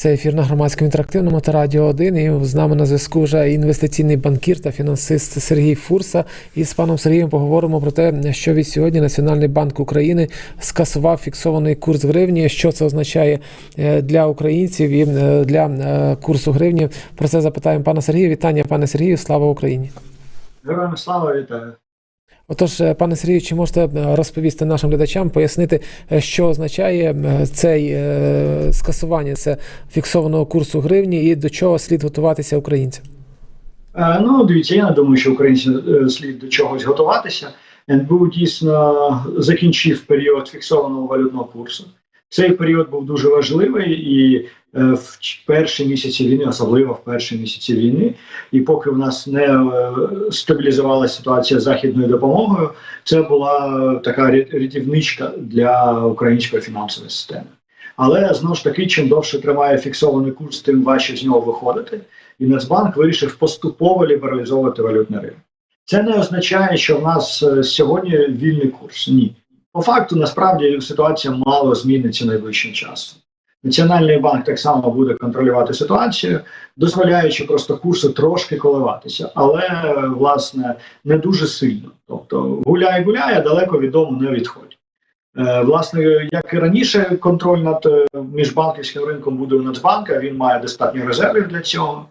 Це ефір на громадському інтерактивному та радіо 1. І з нами на зв'язку вже інвестиційний банкір та фінансист Сергій Фурса. І з паном Сергієм поговоримо про те, що від сьогодні Національний банк України скасував фіксований курс гривні. Що це означає е, для українців і е, для е, курсу гривні? Про це запитаємо пана Сергія. Вітання, пане Сергію. Слава Україні! Героям слава вітаю. Отож, е, пане Сергію, чи можете е, розповісти нашим глядачам, пояснити, е, що означає цей скасування це фіксованого курсу гривні і до чого слід готуватися українцям? Ну, дивіться, я думаю, що українці е, слід до чогось готуватися. НБУ дійсно закінчив період фіксованого валютного курсу. Цей період був дуже важливий і е, в перші місяці війни, особливо в перші місяці війни, і поки в нас не е, стабілізувалася ситуація з західною допомогою, це була така ря- рятівничка для української фінансової системи. Але знову ж таки, чим довше триває фіксований курс, тим важче з нього виходити. І Нацбанк вирішив поступово лібералізовувати валютний ринок. Це не означає, що в нас е, сьогодні вільний курс. Ні. По факту, насправді, ситуація мало зміниться найближчим часом. Національний банк так само буде контролювати ситуацію, дозволяючи просто курсу трошки коливатися, але власне не дуже сильно. Тобто гуляй, а далеко від дому не відходь. Е, Власне, як і раніше, контроль над е, міжбанківським ринком буде у Нацбанка. Він має достатньо резервів для цього,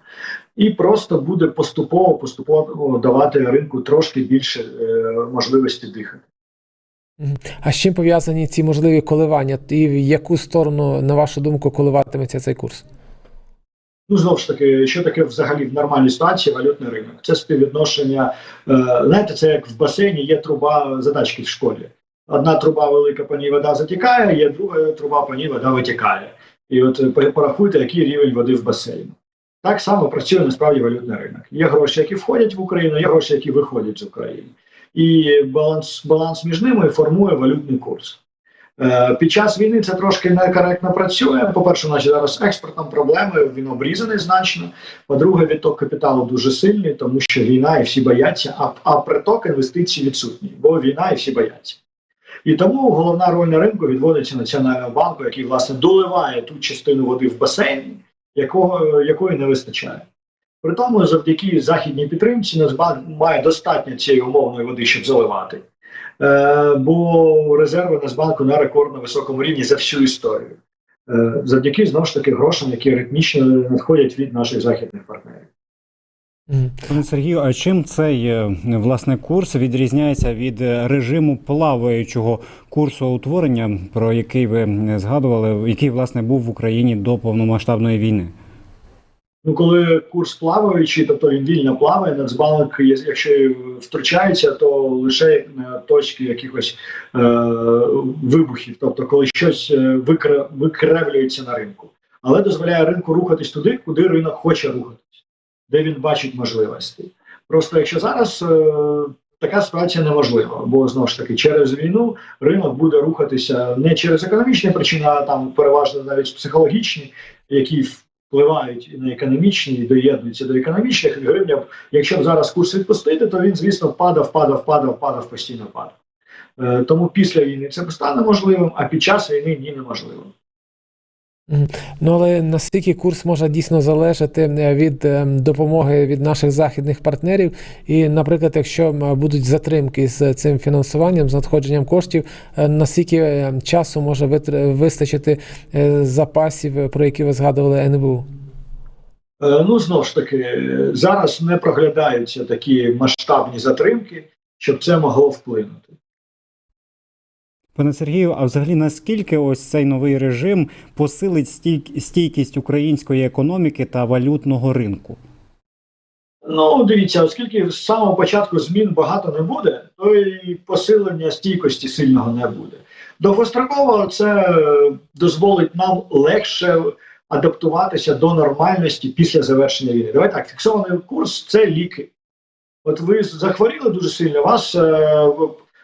і просто буде поступово поступово давати ринку трошки більше е, можливості дихати. А з чим пов'язані ці можливі коливання? І в яку сторону, на вашу думку, коливатиметься цей курс? Ну знову ж таки, що таке взагалі в нормальній ситуації валютний ринок? Це співвідношення. Е, знаєте, це як в басейні є труба задачки в школі. Одна труба велика, по ній вода затікає, є друга труба, по ній вода витікає. І от е, порахуйте, який рівень води в басейні. Так само працює насправді валютний ринок. Є гроші, які входять в Україну, є гроші, які виходять з України. І баланс, баланс між ними формує валютний курс. Е, Під час війни це трошки некоректно працює. По-перше, у нас зараз експортом проблеми, він обрізаний значно. По-друге, відток капіталу дуже сильний, тому що війна і всі бояться, а, а приток інвестицій відсутній, бо війна і всі бояться. І тому головна роль на ринку відводиться Національному банку, який власне доливає ту частину води в басейн, якого, якої не вистачає. При тому, завдяки західній підтримці, Нацбанк має достатньо цієї умовної води, щоб заливати. Е, бо резерви Нацбанку на рекордно високому рівні за всю історію. Е, завдяки знову ж таки грошам, які ритмічно надходять від наших західних партнерів. Пане Сергію, а чим цей е, власне курс відрізняється від е, режиму плаваючого курсу утворення, про який ви е, згадували, який власне був в Україні до повномасштабної війни? Ну, коли курс плаваючий, тобто він вільно плаває, Нацбанк, якщо втручається, то лише точки якихось е, вибухів, тобто коли щось е, викре, на ринку, але дозволяє ринку рухатись туди, куди ринок хоче рухатись, де він бачить можливості. Просто якщо зараз е, така ситуація неможлива, бо знову ж таки через війну ринок буде рухатися не через економічні причини, а там переважно навіть психологічні, які впливають і на економічні, і доєднуються до економічних гривня. Якщо б зараз курс відпустити, то він, звісно, падав, падав, падав, падав, постійно падав. Е, тому після війни це стане можливим, а під час війни ні неможливим. Ну але наскільки курс може дійсно залежати е, від е, допомоги від наших західних партнерів, і, наприклад, якщо будуть затримки з цим фінансуванням, з надходженням коштів, е, наскільки часу може вистачити запасів, про які ви згадували НБУ? Ну, знову ж таки, зараз не проглядаються такі масштабні затримки, щоб це могло вплинути. Пане Сергію, а взагалі наскільки ось цей новий режим посилить стійк- стійкість української економіки та валютного ринку? Ну, дивіться, оскільки з самого початку змін багато не буде, то і посилення стійкості сильного не буде. Довгостроково це дозволить нам легше адаптуватися до нормальності після завершення війни. Давай так, фіксований курс це ліки. От ви захворіли дуже сильно, вас е,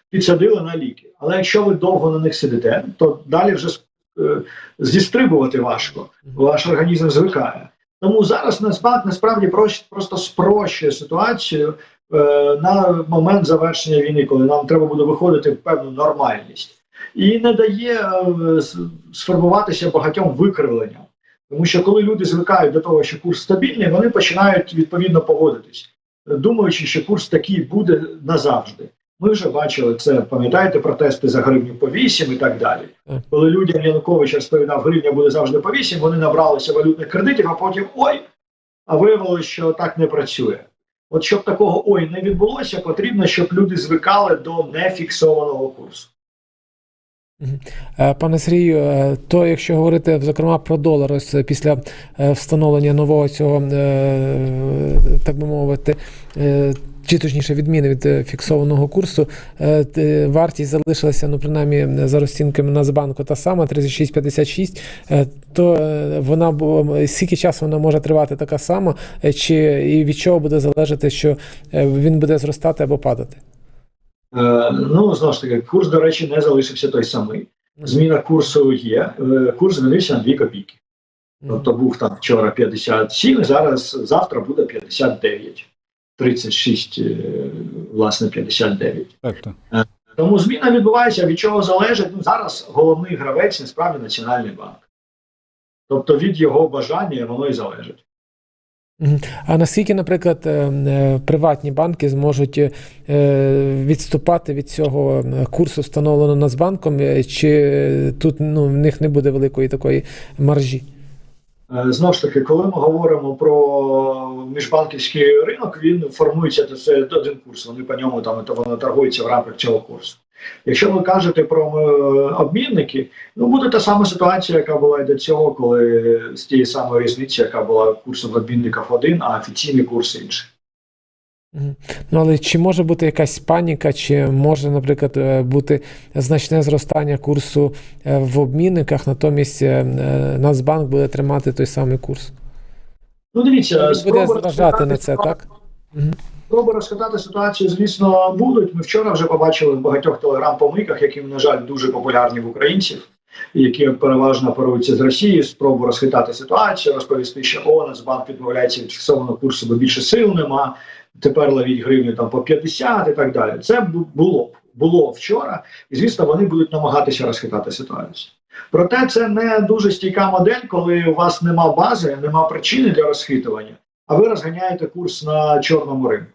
підсадили на ліки. Але якщо ви довго на них сидите, то далі вже е, зістрибувати важко. Ваш організм звикає. Тому зараз Нацбанк насправді просто спрощує ситуацію е, на момент завершення війни, коли нам треба буде виходити в певну нормальність, і не дає е, сформуватися багатьом викривленням. Тому що коли люди звикають до того, що курс стабільний, вони починають відповідно поводитись, думаючи, що курс такий буде назавжди. Ми вже бачили це, пам'ятаєте, протести за гривню по 8 і так далі. Коли людям Янукович розповідав, гривня буде завжди по 8, вони набралися валютних кредитів, а потім ой, а виявилося, що так не працює. От щоб такого ой не відбулося, потрібно, щоб люди звикали до нефіксованого курсу. Е, Пане Сергію, е, то якщо говорити зокрема про долар, ось е, після встановлення нового цього, так би мовити, чи точніше відміни від е, фіксованого курсу, е, вартість залишилася, ну принаймні за розцінками Нацбанку та сама 36,56, е, то е, вона скільки часу вона може тривати така сама, е, чи і від чого буде залежати, що е, він буде зростати або падати? Е, ну, знову ж таки, курс, до речі, не залишився той самий. Зміна курсу є. Е, курс змінився на 2 копійки. Тобто був там вчора 57, зараз завтра буде 59. 36, е, власне, 59. Так, так. Тому зміна відбувається від чого залежить. Ну, зараз головний гравець насправді Національний банк. Тобто від його бажання воно і залежить. А наскільки, наприклад, е, е, приватні банки зможуть відступати від цього курсу, встановленого Нацбанком, чи тут ну, в них не буде великої такої маржі? Знову ж таки, коли ми говоримо про міжбанківський ринок, він формується це один курс. Вони по ньому там воно торгується в рамках цього курсу. Якщо ви кажете про е, обмінники, ну буде та сама ситуація, яка була і до цього, коли з тієї самої різниці, яка була курсом в обмінниках один, а офіційний курс інший. Ну, але чи може бути якась паніка, чи може, наприклад, е, бути значне зростання курсу е, в обмінниках, натомість Нацбанк буде тримати той самий курс? Ну дивіться, буде зважати на це, так? Спроби розхитати ситуацію, звісно, будуть. Ми вчора вже побачили в багатьох телеграм-помийках, які, на жаль, дуже популярні в українців, які переважно оперуються з Росії, спробу розхитати ситуацію, розповісти, що о, Нацбанк відмовляється від фіксованого курсу, бо більше сил нема. Тепер ловіть гривню там по 50 і так далі. Це бу- було було вчора, і звісно, вони будуть намагатися розхитати ситуацію. Проте це не дуже стійка модель, коли у вас нема бази, нема причини для розхитування, а ви розганяєте курс на чорному ринку.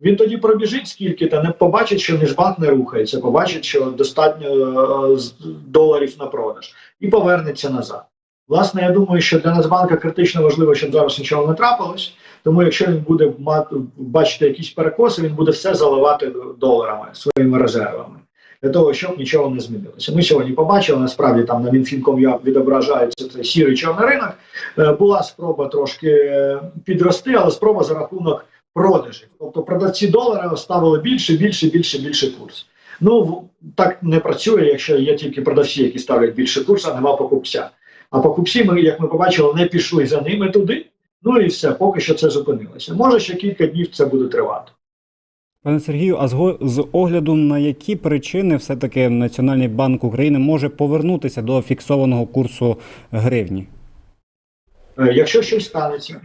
Він тоді пробіжить скільки та не побачить, що Нижбанк не рухається, побачить, що достатньо е, доларів на продаж, і повернеться назад. Власне, я думаю, що для Нацбанка критично важливо, щоб зараз нічого не трапилось. Тому, якщо він буде мати бачити якісь перекоси, він буде все заливати доларами своїми резервами для того, щоб нічого не змінилося. Ми сьогодні побачили, насправді там на Мінфінком я відображається цей сірий чорний ринок. Е, Була спроба трошки е, підрости, але спроба за рахунок продажів. Тобто продавці долара ставили більше, більше, більше, більше курс. Ну так не працює, якщо є тільки продавці, які ставлять більше курс, а нема покупця. А покупці, ми, як ми побачили, не пішли за ними туди. Ну і все, поки що це зупинилося. Може, ще кілька днів це буде тривати. Пане Сергію, а з огляду на які причини все-таки Національний банк України може повернутися до фіксованого курсу гривні? Е, Якщо щось станеться,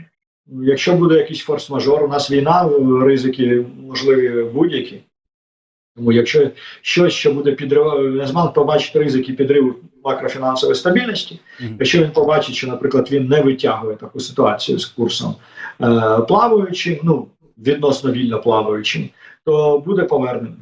якщо буде якийсь форс-мажор, у нас війна, е, ризики можливі будь-які. Тому якщо щось, що буде підрив, Нацбанк побачить ризики підриву макрофінансової стабільності, Мгм. якщо він побачить, що, наприклад, він не витягує таку ситуацію з курсом е, плаваючим, ну відносно вільно плаваючим, то буде повернення.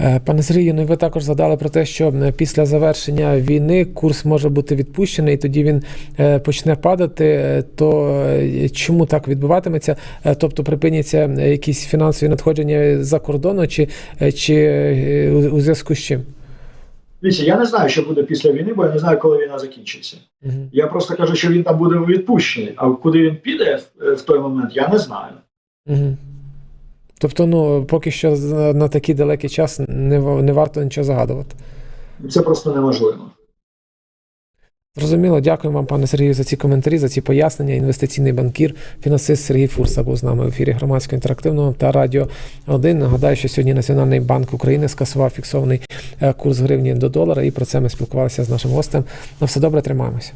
Е, Пане Сергію, ну ви також згадали про те, що е, після завершення війни курс може бути відпущений, і тоді він е, почне падати. То чому так відбуватиметься? Тобто припиняться якісь фінансові надходження за кордону, чи, чи у зв'язку з чим? Дивіться, я не знаю, що буде після війни, бо я не знаю, коли війна закінчиться. Мгм. Я просто кажу, що він там буде відпущений. А куди він піде в, той момент, я не знаю. Мгм. Тобто, ну поки що на такий далекий час не, не варто нічого загадувати. Це просто неможливо. Зрозуміло, дякую вам, пане Сергію, за ці коментарі, за ці пояснення. Інвестиційний банкір, фінансист Сергій Фурса був з нами в ефірі громадського інтерактивного та радіо 1. Нагадаю, що сьогодні Національний банк України скасував фіксований е, курс гривні до долара, і про це ми спілкувалися з нашим гостем. На все добре, тримаємося.